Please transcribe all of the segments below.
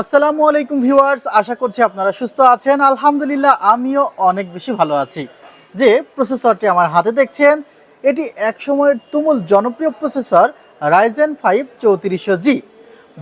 আসসালামু আলাইকুম ভিউয়ার্স, আশা করছি আপনারা সুস্থ আছেন। আলহামদুলিল্লাহ, আমিও অনেক বেশি ভালো আছি। যে প্রসেসরটি আমার হাতে দেখছেন, এটি এক সময়ের তুমুল জনপ্রিয় প্রসেসর রাইজেন ফাইভ চৌত্রিশশো জি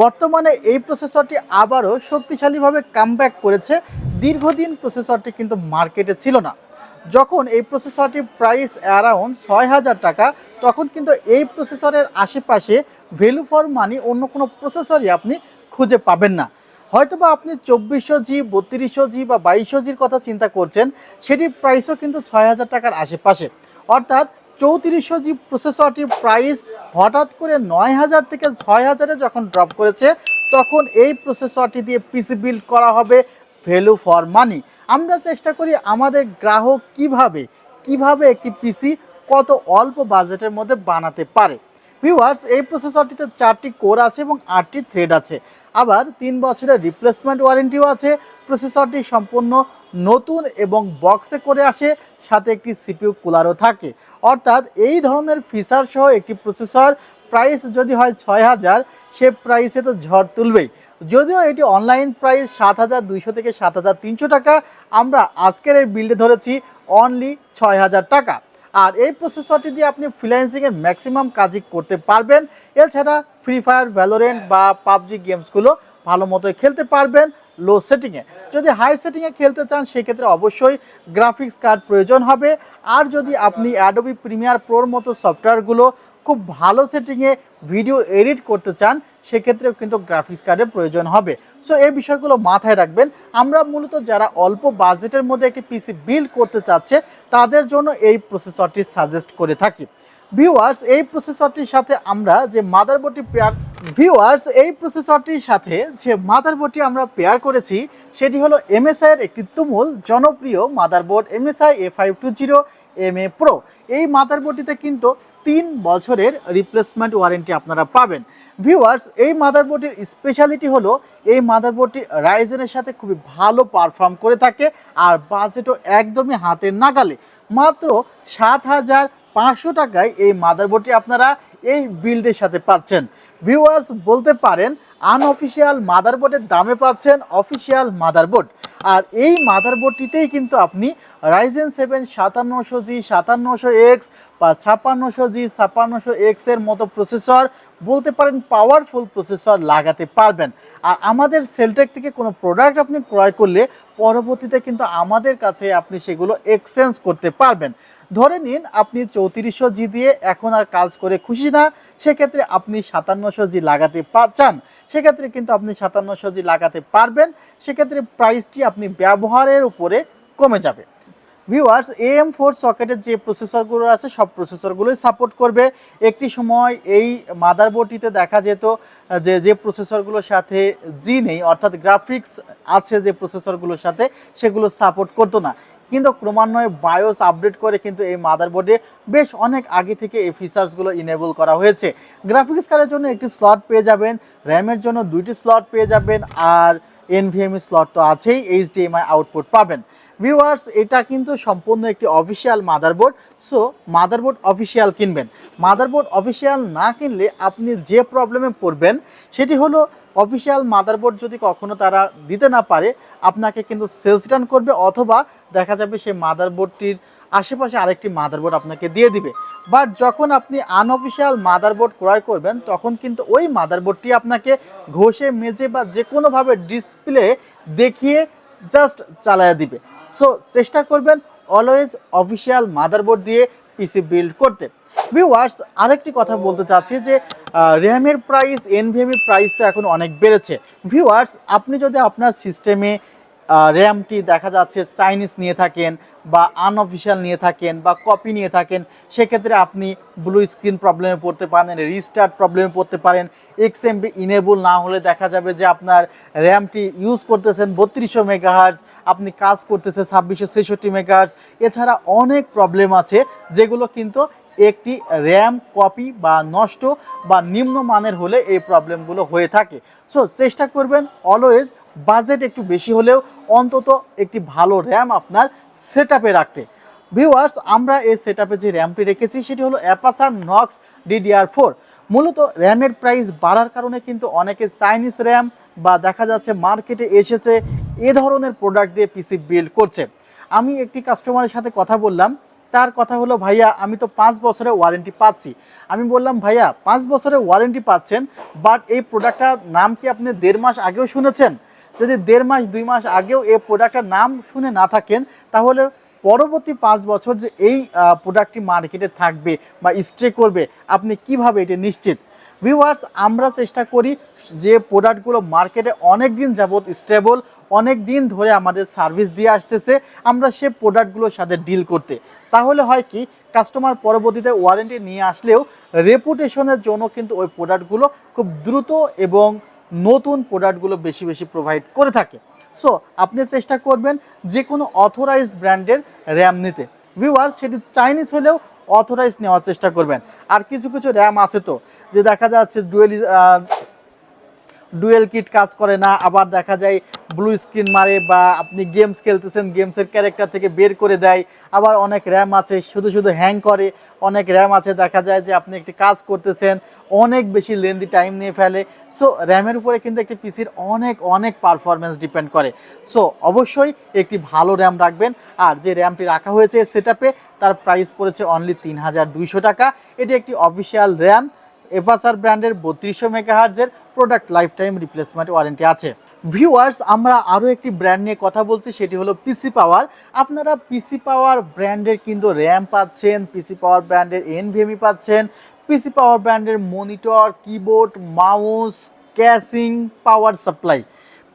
বর্তমানে এই প্রসেসরটি আবারও শক্তিশালীভাবে কামব্যাক করেছে। দীর্ঘদিন প্রসেসরটি কিন্তু মার্কেটে ছিল না। যখন এই প্রসেসরটির প্রাইস অ্যারাউন্ড ছয় হাজার টাকা, তখন কিন্তু এই প্রসেসরের আশেপাশে ভ্যালু ফর মানি অন্য কোনো প্রসেসরই আপনি খুঁজে পাবেন না। হয়তোবা আপনি চব্বিশশো জি, বত্রিশশো জি বা বাইশশো জির কথা চিন্তা করছেন, সেটির প্রাইসও কিন্তু ছয় হাজার টাকার আশেপাশে। অর্থাৎ চৌত্রিশশো জি প্রসেসরটির প্রাইস হঠাৎ করে নয় হাজার থেকে ছয় হাজারে যখন ড্রপ করেছে, তখন এই প্রসেসরটি দিয়ে পিসি বিল্ড করা হবে ভ্যালু ফর মানি আমরা চেষ্টা করি আমাদের গ্রাহক কীভাবে কীভাবে একটি পিসি কত অল্প বাজেটের মধ্যে বানাতে পারে। ভিউয়ার্স এই প্রসেসরটিতে চারটি কোর আছে এবং আটটি থ্রেড আছে। আবার তিন বছরের রিপ্লেসমেন্ট ওয়ারেন্টিও আছে। প্রসেসরটি সম্পূর্ণ নতুন এবং বক্সে করে আসে, সাথে একটি সিপিইউ কুলারও থাকে। অর্থাৎ এই ধরনের ফিচার সহ একটি প্রসেসর প্রাইস যদি হয় ছয় হাজার, সে প্রাইসে তো ঝড় তুলবেই। যদিও এটি অনলাইন প্রাইস সাত হাজার দুইশো থেকে সাত হাজার তিনশো টাকা, আমরা আজকের এই বিল্ডে ধরেছি অনলি ছয় হাজার টাকা। আর এই প্রসেসরটি দিয়ে আপনি ফ্রিল্যান্সিংয়ের ম্যাক্সিমাম কাজই করতে পারবেন। এছাড়া ফ্রি ফায়ার ভ্যালোরেন্ট বা পাবজি গেমসগুলো ভালো মতোই খেলতে পারবেন লো সেটিংয়ে যদি হাই সেটিংয়ে খেলতে চান, সেক্ষেত্রে অবশ্যই গ্রাফিক্স কার্ড প্রয়োজন হবে। আর যদি আপনি অ্যাডোবি প্রিমিয়ার প্রোর মতো সফটওয়্যারগুলো খুব ভালো সেটিংয়ে ভিডিও এডিট করতে চান, সেক্ষেত্রেও কিন্তু গ্রাফিক্স কার্ডের প্রয়োজন হবে। সো এই বিষয়গুলো মাথায় রাখবেন। আমরা মূলত যারা অল্প বাজেটের মধ্যে একটি পিসি বিল্ড করতে চাচ্ছে, তাদের জন্য এই প্রসেসরটি সাজেস্ট করে থাকি। ভিউয়ার্স এই প্রসেসরটির সাথে আমরা যে মাদারবোর্ডটি পেয়ার ভিউয়ার্স এই প্রসেসরটির সাথে যে মাদারবোর্ডটি আমরা পেয়ার করেছি, সেটি হলো এমএসআই এর একটি তুমুল জনপ্রিয় motherboard MSI A five two zero M A pro এই মাদারবোর্ডটিতে কিন্তু তিন বছরের রিপ্লেসমেন্ট ওয়ারেন্টি আপনারা পাবেন। ভিউয়ার্স এই মাদারবোর্ডের স্পেশালিটি হলো, এই মাদারবোর্ডটি রাইজেনের সাথে খুবই ভালো পারফর্ম করে থাকে আর বাজেটও একদমই হাতের নাগালে। মাত্র সাত হাজার পাঁচশো টাকায় এই মাদারবোর্ডটি আপনারা এই বিল্ডের সাথে পাচ্ছেন। ভিউয়ার্স বলতে পারেন আনঅফিসিয়াল মাদারবোর্ডের দামে পাচ্ছেন অফিসিয়াল মাদারবোর্ড আর এই মাদারবোর্ডটিতেই কিন্তু আপনি রাইজেন সেভেন সাতান্নশো জি সাতান্নশো এক্স বা ছাপ্পান্নশো জি ছাপ্পান্নশো এক্সের মতো প্রসেসর বলতে পারেন পাওয়ারফুল প্রসেসর লাগাতে পারবেন। আর আমাদের সেলটেক থেকে কোনো প্রোডাক্ট আপনি ক্রয় করলে পরবর্তীতে কিন্তু আমাদের কাছে আপনি সেগুলো এক্সচেঞ্জ করতে পারবেন। ধরে নিন আপনি চৌত্রিশশো জি দিয়ে এখন আর কাজ করে খুশি না, সেক্ষেত্রে আপনি সাতান্নশো জি লাগাতে চান। সেক্ষেত্রে কিন্তু আপনি সাতান্নশো জি লাগাতে পারবেন। সেক্ষেত্রে প্রাইসটি আপনি ব্যবহারের উপরে কমে যাবে। ভিউয়ার্স এম ফোর সকেটের যে প্রসেসরগুলো আছে, সব প্রসেসরগুলোই সাপোর্ট করবে। একটি সময় এই মাদারবোর্ডটিতে দেখা যেত, যে যে প্রসেসরগুলোর সাথে জি নেই, অর্থাৎ গ্রাফিক্স আছে যে প্রসেসরগুলোর সাথে, সেগুলো সাপোর্ট করতো না। কিন্তু ক্রমান্বয়ে বায়োস আপডেট করে কিন্তু এই মাদারবোর্ডে বেশ অনেক আগে থেকে এই ফিচার্সগুলো ইনেবল করা হয়েছে। গ্রাফিক্স কার্ডের জন্য একটি স্লট পেয়ে যাবেন র্যামের জন্য দুইটি স্লট পেয়ে যাবেন, আর এনভিএমই স্লট তো আছেই এইচডিএমআই আউটপুট পাবেন। ভিউয়ার্স এটা কিন্তু সম্পূর্ণ একটি official motherboard so motherboard official কিনবেন। মাদারবোর্ড অফিসিয়াল না কিনলে আপনি যে প্রবলেমে পড়বেন, সেটি হলো অফিসিয়াল মাদারবোর্ড যদি কখনো তারা দিতে না পারে, আপনাকে কিন্তু সেলস রিটার্ন করবে, অথবা দেখা যাবে সেই মাদারবোর্ডটির আশেপাশে আরেকটি মাদারবোর্ড আপনাকে দিয়ে দিবে। বাট যখন আপনি আনঅফিসিয়াল মাদারবোর্ড ক্রয় করবেন, তখন কিন্তু ওই মাদারবোর্ডটি আপনাকে ঘষে, মেজে বা যে কোনোভাবে ডিসপ্লে দেখিয়ে জাস্ট চালায়া দিবে। সো চেষ্টা করবেন অলওয়েজ অফিসিয়াল মাদারবোর্ড দিয়ে পিসি বিল্ড করতে। ভিউয়ার্স আরেকটি কথা বলতে চাচ্ছি যে র্যামের প্রাইস এনভিএমের প্রাইস তো এখন অনেক বেড়েছে। ভিউয়ার্স আপনি যদি আপনার সিস্টেমে র্যামটি দেখা যাচ্ছে চাইনিজ নিয়ে থাকেন বা আনঅফিসিয়াল নিয়ে থাকেন বা কপি নিয়ে থাকেন, সেক্ষেত্রে আপনি ব্লু স্ক্রিন প্রবলেমে পড়তে পারেন রিস্টার্ট প্রবলেমে পড়তে পারেন। এক্স এমবি ইনেবল না হলে দেখা যাবে যে আপনার র্যামটি ইউজ করতেছেন বত্রিশশো মেগাহার্স আপনি কাজ করতেছে ছাব্বিশশো ছেষট্টি মেগাহার্স এছাড়া অনেক প্রবলেম আছে যেগুলো কিন্তু একটি র্যাম কপি বা নষ্ট বা নিম্নমানের হলে এই প্রবলেমগুলো হয়ে থাকে। সো চেষ্টা করবেন অলওয়েজ বাজেট একটু বেশি হলেও অন্তত একটি ভালো র্যাম আপনার সেট রাখতে। ভিউয়ার্স, আমরা এই সেট যে র্যামটি রেখেছি সেটি হলো অ্যাপাসার নক্স ডিডিআর ফোর। মূলত র্যামের প্রাইস বাড়ার কারণে কিন্তু অনেকে চাইনিজ র্যাম বা দেখা যাচ্ছে মার্কেটে এসেছে এ ধরনের প্রোডাক্ট দিয়ে পিসি বিল্ড করছে। আমি একটি কাস্টমারের সাথে কথা বললাম, তার কথা হলো, ভাইয়া, আমি তো পাঁচ বছরের ওয়ারেন্টি পাচ্ছি। আমি বললাম, ভাইয়া, পাঁচ বছরের ওয়ারেন্টি পাচ্ছেন, বাট এই প্রোডাক্টটার নাম কি আপনি দেড় মাস আগেও শুনেছেন? যদি দেড় মাস, দুই মাস আগেও এই প্রোডাক্টের নাম শুনে না থাকেন, তাহলে পরবর্তী পাঁচ বছর যে এই প্রোডাক্টটি মার্কেটে থাকবে বা স্ট্রে করবে, আপনি কীভাবে এটা নিশ্চিত? ভিউয়ার্স আমরা চেষ্টা করি যে প্রোডাক্টগুলো মার্কেটে অনেক দিন যাবৎ স্টেবল অনেক দিন ধরে আমাদের সার্ভিস দিয়ে আসতেছে, আমরা সে প্রোডাক্টগুলোর সাথে ডিল করতে। তাহলে হয় কি কাস্টমার পরবর্তীতে ওয়ারেন্টি নিয়ে আসলেও রেপুটেশনের জন্য কিন্তু ওই প্রোডাক্টগুলো খুব দ্রুত এবং নতুন প্রোডাক্টগুলো বেশি বেশি প্রোভাইড করে থাকে। সো আপনি চেষ্টা করবেন যে কোনো অথরাইজড ব্র্যান্ডের র্যাম নিতে। ভিউয়ার্স সেটি চাইনিজ হলেও অথরাইজ নেওয়ার চেষ্টা করবেন। আর কিছু কিছু র্যাম আছে তো, যে দেখা যাচ্ছে ডুয়েল ডুয়েল কিট কাজ করে না, আবার দেখা যায় ব্লু স্ক্রিন মারে বা আপনি গেমস খেলতেছেন গেমসের ক্যারেক্টার থেকে বের করে দেয়, আবার অনেক র্যাম আছে, শুধু শুধু হ্যাং করে, অনেক র্যাম আছে, দেখা যায় যে আপনি একটি কাজ করতেছেন, অনেক বেশি লেন্দি টাইম নিয়ে ফেলে। সো র্যামের উপরে কিন্তু একটি পিসির অনেক অনেক পারফরমেন্স ডিপেন্ড করে। সো অবশ্যই একটি ভালো র্যাম রাখবেন, আর যে র্যামটি রাখা হয়েছে সেটাপে তার প্রাইস পড়েছে অনলি তিন হাজার দুইশো টাকা। এটি একটি অফিসিয়াল র্যাম এভাসার ব্র্যান্ডের বত্রিশশো মেগাহার্জের product life time replacement warranty আছে। ভিউয়ার্স আমরা আরও একটি ব্র্যান্ড নিয়ে কথা বলছি, সেটি হলো পিসি পাওয়ার আপনারা পিসি পাওয়ার ব্র্যান্ডের কিন্তু র্যাম পাচ্ছেন পিসি পাওয়ার ব্র্যান্ডের এনভিএমই পাচ্ছেন পিসি পাওয়ার ব্র্যান্ডের monitor keyboard mouse casing power supply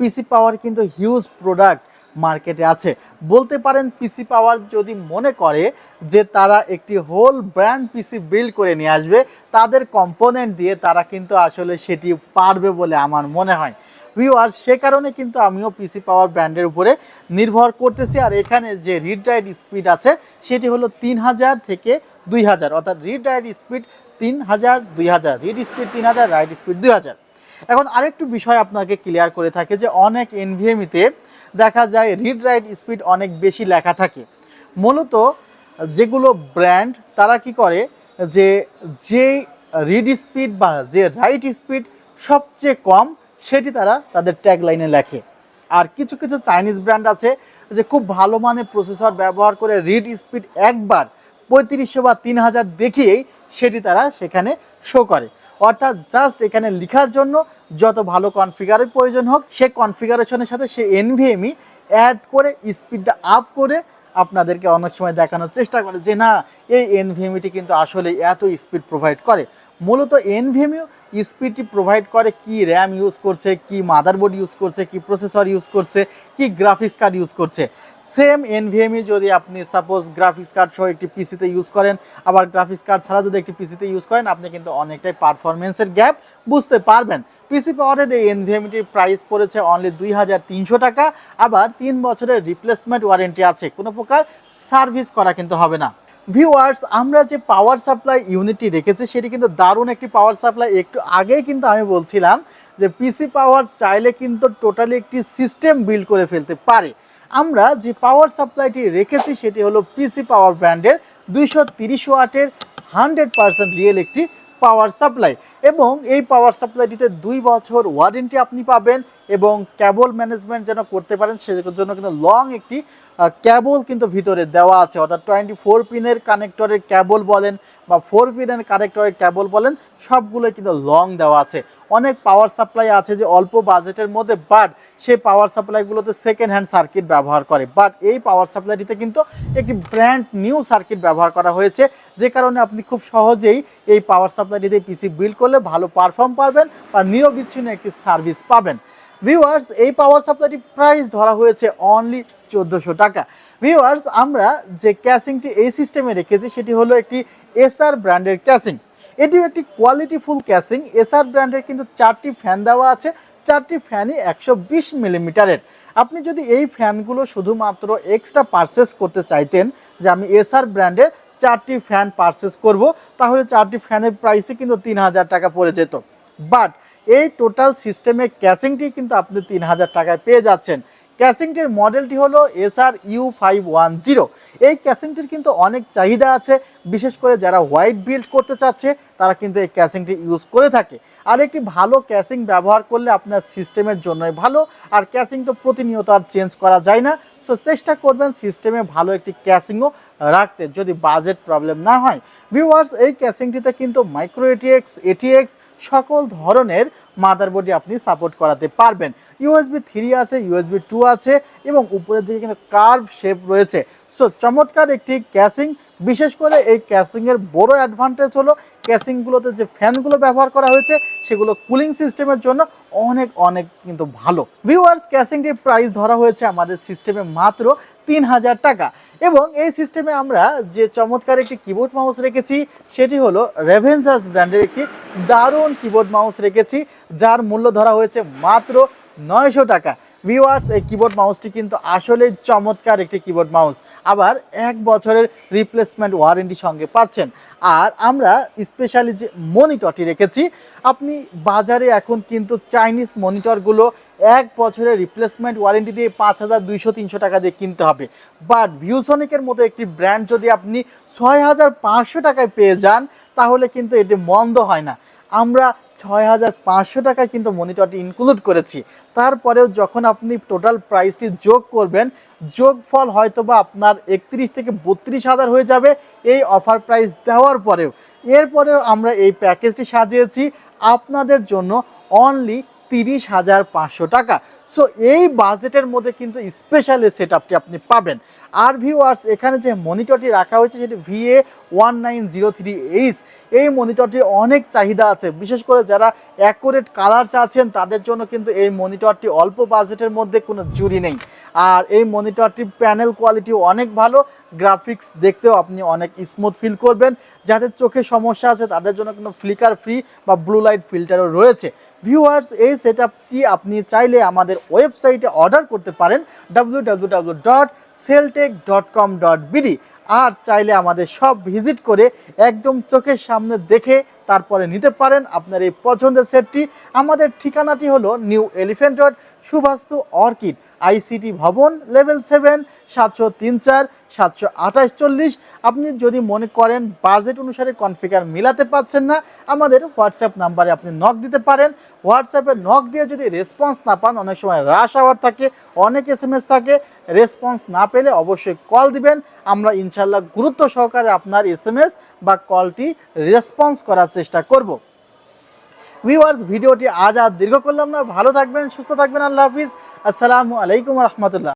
PC power কিন্তু হিউজ প্রোডাক্ট মার্কেটে আছে। বলতে পারেন পিসি পাওয়ার যদি মনে করে যে তারা একটি হোল ব্র্যান্ড পিসি বিল্ড করে নিয়ে আসবে, তাদের কম্পোনেন্ট দিয়ে তারা কিন্তু আসলে সেটি পারবে বলে আমার মনে হয়। ভিউয়ার্স সে কারণে কিন্তু আমিও পিসি পাওয়ার ব্র্যান্ডের উপরে নির্ভর করতেছি। আর এখানে যে রিড রাইট স্পিড আছে, সেটি হলো তিন হাজার থেকে দুই হাজার। অর্থাৎ রিড রাইট স্পিড তিন হাজার, দুই হাজার। রিড স্পিড তিন হাজার রাইট স্পিড দুই হাজার। এখন আরেকটু বিষয় আপনাকে ক্লিয়ার করে থাকে যে অনেক এনভিএমিতে দেখা যায় রিড রাইট স্পিড অনেক বেশি লেখা থাকে। মূলত যেগুলো ব্র্যান্ড তারা কি করে? যে যে রিড স্পিড বা যে রাইট স্পিড সবচেয়ে কম, সেটি তারা তাদের ট্যাগ লাইনে লেখে। আর কিছু কিছু চাইনিজ ব্র্যান্ড আছে যে খুব ভালো মানের প্রসেসর ব্যবহার করে রিড স্পিড একবার পঁয়ত্রিশশো বা তিন হাজার দেখিয়েই সেটি তারা সেখানে শো করে। অর্থাৎ জাস্ট এখানে লেখার জন্য যত ভালো কনফিগারের প্রয়োজন হোক, সে কনফিগারেশনের সাথে সে এনভিএমই অ্যাড করে স্পিডটা আপ করে আপনাদেরকে অনেক সময় দেখানোর চেষ্টা করে যে না, এই এনভিএমিটি কিন্তু আসলে এত স্পিড প্রোভাইড করে। মূলত এনভিএমিও স্পিডটি প্রোভাইড করে, কি র্যাম ইউজ করছে, কি মাদারবোর্ড ইউজ করছে, কি প্রসেসর ইউজ করছে, কি গ্রাফিক্স কার্ড ইউজ করছে। সেম এনভিএমই যদি আপনি সাপোজ গ্রাফিক্স কার্ড সহ একটি পিসিতে ইউজ করেন, আবার গ্রাফিক্স কার্ড ছাড়া যদি একটি পিসিতে ইউজ করেন, আপনি কিন্তু অনেকটাই পারফরমেন্সের গ্যাপ বুঝতে পারবেন। পিসি পাওয়ারের এই এনভিএমটির প্রাইস পড়েছে অনলি দুই হাজার তিনশো টাকা, আবার তিন বছরের রিপ্লেসমেন্ট ওয়ারেন্টি আছে। কোনো প্রকার সার্ভিস করা কিন্তু হবে না। ভিউয়ার্স আমরা যে পাওয়ার সাপ্লাই ইউনিটটি রেখেছি, সেটি কিন্তু দারুণ একটি পাওয়ার সাপ্লাই একটু আগেই কিন্তু আমি বলছিলাম যে পিসি পাওয়ার চাইলে কিন্তু টোটালি একটি সিস্টেম বিল্ড করে ফেলতে পারে। আমরা যে পাওয়ার সাপ্লাইটি রেখেছি, সেটি হলো পিসি পাওয়ার ব্র্যান্ডের দুইশো তিরিশ ওয়াটের হান্ড্রেড পার্সেন্ট রিয়েল একটি পাওয়ার সাপ্লাই এবং এই পাওয়ার সাপ্লাইটিতে দুই বছর ওয়ারেন্টি আপনি পাবেন এবং ক্যাবল ম্যানেজমেন্ট যেন করতে পারেন, সেজন্য জন্য কিন্তু লং একটি ক্যাবল কিন্তু ভিতরে দেওয়া আছে। অর্থাৎ টোয়েন্টি ফোর পিনের কানেক্টরের ক্যাবল বলেন বা ফোর পিনের কানেক্টরের ক্যাবল বলেন, সবগুলো কিন্তু লং দেওয়া আছে। অনেক পাওয়ার সাপ্লাই আছে যে অল্প বাজেটের মধ্যে বাট সেই পাওয়ার সাপ্লাইগুলোতে সেকেন্ড হ্যান্ড সার্কিট ব্যবহার করে। বাট এই পাওয়ার সাপ্লাইটিতে কিন্তু একটি ব্র্যান্ড নিউ সার্কিট ব্যবহার করা হয়েছে, যে কারণে আপনি খুব সহজেই এই পাওয়ার সাপ্লাইটিতে পিসি বিল্ড করলে ভালো পারফর্ম পাবেন বা নিরবিচ্ছিন্ন একটি সার্ভিস পাবেন। ভিউয়ার্স এই পাওয়ার সাপ্লাইটি প্রাইস ধরা হয়েছে অনলি চোদ্দোশো টাকা। ভিউয়ার্স আমরা যে ক্যাসিংটি এই সিস্টেমে রেখেছি, সেটি হলো একটি এসআর ব্র্যান্ডের ক্যাসিং এটিও একটি কোয়ালিটিফুল ক্যাসিং এসআর ব্র্যান্ডের কিন্তু চারটি ফ্যান দেওয়া আছে। চারটি ফ্যানই একশো বিশ মিলিমিটারের আপনি যদি এই ফ্যানগুলো শুধুমাত্র এক্সট্রা পারচেস করতে চাইতেন, যে আমি এসআর ব্র্যান্ডের চারটি ফ্যান পারচেস করব, তাহলে চারটি ফ্যানের প্রাইসে কিন্তু তিন হাজার টাকা পড়ে যেত। বাট এই টোটাল সিস্টেমে ক্যাসিংটি কিন্তু আপনি তিন হাজার টাকায় পেয়ে যাচ্ছেন। ক্যাসিংটির মডেলটি হলো S R U five one zero. এই ক্যাসিংটির কিন্তু অনেক চাহিদা আছে, বিশেষ করে যারা হোয়াইট বিল্ড করতে চাচ্ছে, তারা কিন্তু এই ক্যাসিংটি ইউজ করে থাকে। আর একটি ভালো ক্যাসিং ব্যবহার করলে আপনার সিস্টেমের জন্যই ভালো, আর ক্যাসিং তো প্রতিনিয়ত আর চেঞ্জ করা যায় না। সো চেষ্টা করবেন সিস্টেমে ভালো একটি ক্যাসিংও রাখতে যদি বাজেট প্রবলেম না হয়। ভিউয়ার্স এই ক্যাসিংটিতে কিন্তু মাইক্রো এটিএক্স এটিএক্স সকল ধরনের মাদারবোর্ডই আপনি সাপোর্ট করাতে পারবেন। ইউএসবি থ্রি আছে ইউএসবি টু আছে এবং উপরের দিকে কিন্তু কার্ভ শেপ রয়েছে। সো চমৎকার একটি ক্যাসিং বিশেষ করে এই ক্যাসিংয়ের বড় অ্যাডভান্টেজ হলো ক্যাসিংগুলোতে যে ফ্যানগুলো ব্যবহার করা হয়েছে, সেগুলো কুলিং সিস্টেমের জন্য অনেক অনেক কিন্তু ভালো। ভিউয়ার্স ক্যাসিংটির প্রাইস ধরা হয়েছে আমাদের সিস্টেমে মাত্র তিন হাজার টাকা। এবং এই সিস্টেমে আমরা যে চমৎকার একটি কিবোর্ড মাউস রেখেছি, সেটি হলো রেভেন্সার্স ব্র্যান্ডের একটি দারুণ কিবোর্ড মাউস রেখেছি, যার মূল্য ধরা হয়েছে মাত্র নয়শো টাকা। ভিউয়ার্স এই কিবোর্ড মাউসটি কিন্তু আসলে চমৎকার একটি কিবোর্ড মাউস আবার এক বছরের রিপ্লেসমেন্ট ওয়ারেন্টি সঙ্গে পাচ্ছেন। আর আমরা স্পেশালি যে মনিটরটি রেখেছি, আপনি বাজারে এখন কিন্তু চাইনিজ মনিটরগুলো এক বছরের রিপ্লেসমেন্ট ওয়ারেন্টি দিয়ে পাঁচ হাজার দুইশো তিনশো টাকা দিয়ে কিনতে হবে। বাট ভিউসনিকের মতো একটি ব্র্যান্ড যদি আপনি ছয় হাজার পাঁচশো টাকায় পেয়ে যান, তাহলে কিন্তু এটি মন্দ হয় না। আমরা ছয় হাজার পাঁচশো টাকায় কিন্তু মনিটরটি ইনক্লুড করেছি। তারপরেও যখন আপনি টোটাল প্রাইসটি যোগ করবেন, যোগফল হয়তো বা আপনার একত্রিশ থেকে বত্রিশ হাজার হয়ে যাবে এই অফার প্রাইস দেওয়ার পরেও। এরপরেও আমরা এই প্যাকেজটি সাজিয়েছি। আপনাদের জন্য অনলি তিরিশ হাজার পাঁচশো টাকা। সো এই বাজেটের মধ্যে কিন্তু স্পেশাল সেট আপটি আপনি পাবেন। আর ভিউয়ার্স এখানে যে মনিটরটি রাখা হয়েছে, সেটি VA one nine zero three H এই মনিটরটির অনেক চাহিদা আছে। বিশেষ করে যারা অ্যাকোরেট কালার চাচ্ছেন, তাদের জন্য কিন্তু এই মনিটরটি অল্প বাজেটের মধ্যে কোনো জুরি নেই। আর এই মনিটরটির প্যানেল কোয়ালিটি অনেক ভালো। গ্রাফিক্স দেখতেও আপনি অনেক স্মুথ ফিল করবেন। যাদের চোখে সমস্যা আছে, তাদের জন্য কিন্তু ফ্লিকার ফ্রি বা ব্লু লাইট ফিল্টারও রয়েছে। ভিউয়ার্স এই সেট আপনি চাইলে আমাদের ওয়েবসাইটে অর্ডার করতে পারেন W W dot Seltech dot com dot আর চাইলে আমাদের সব ভিজিট করে একদম চোখের সামনে দেখে তারপরে নিতে পারেন আপনার এই পছন্দের সেটটি আমাদের ঠিকানাটি হলো New Elephant Road Suvastu Orchid, ICT ভবন, লেভেল সেভেন, সাতশো তিন চার, সাতশো আঠাশ চল্লিশ। আপনি যদি মনে করেন বাজেট অনুসারে কনফিগার মিলাতে পারছেন না, আমাদের হোয়াটসঅ্যাপ নাম্বারে আপনি নক দিতে পারেন। হোয়াটসঅ্যাপে নক দিয়ে যদি রেসপন্স না পান, অনেক সময় রাশ আওয়ার থাকে, অনেক এস এম এস থাকে রেসপন্স না পেলে অবশ্যই কল দিবেন। আমরা ইনশাল্লাহ গুরুত্ব সহকারে আপনার এস এম এস বা কলটি রেসপন্স করার চেষ্টা করব। ভিউয়ার্স ভিডিওটি আজ আর দীর্ঘ করলাম না। ভালো থাকবেন, সুস্থ থাকবেন। আল্লাহ হাফিজ। আসসালামু আলাইকুম রহমতুল্লাহ।